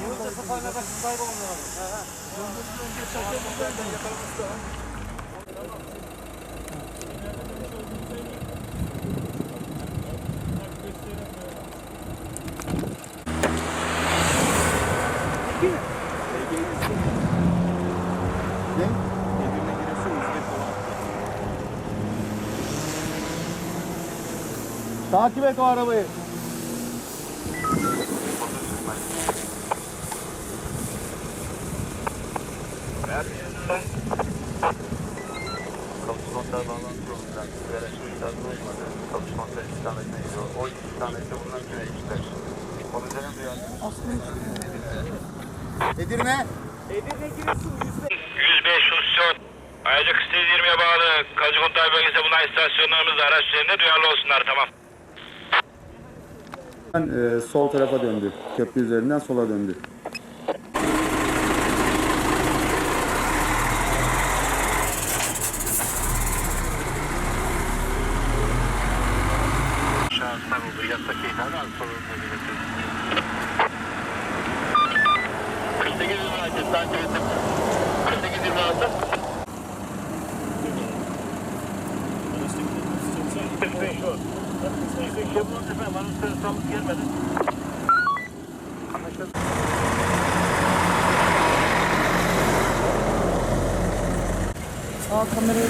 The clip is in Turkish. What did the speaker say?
Yılca safayla başın kaybolmuyor abi. Takip et o arabayı. Çalışmalar bağlantı yolunda. Veren çocuklar bulunmadı. Çalışmalar istametine gidiyor. O istikamette bulunan güne ekipler. Onun üzerine duyarlı. Edirne. 105 Husyon. Ayrıca 20'ye bağlı Kazı Kontay bölgesinde bulunan istasyonlarımız da araç üzerinde duyarlı olsunlar tamam. E, sol tarafa döndü. Köprü üzerinden sola döndü. Şahıslar oldu. Yasak ihlali az sorumlu belirtiyor. 48 26 takip ettim. 48 26. 45 yok. 45 yok. Efendim, anonsları samız gelmedi. Anlaşıldı. Aa kamerayı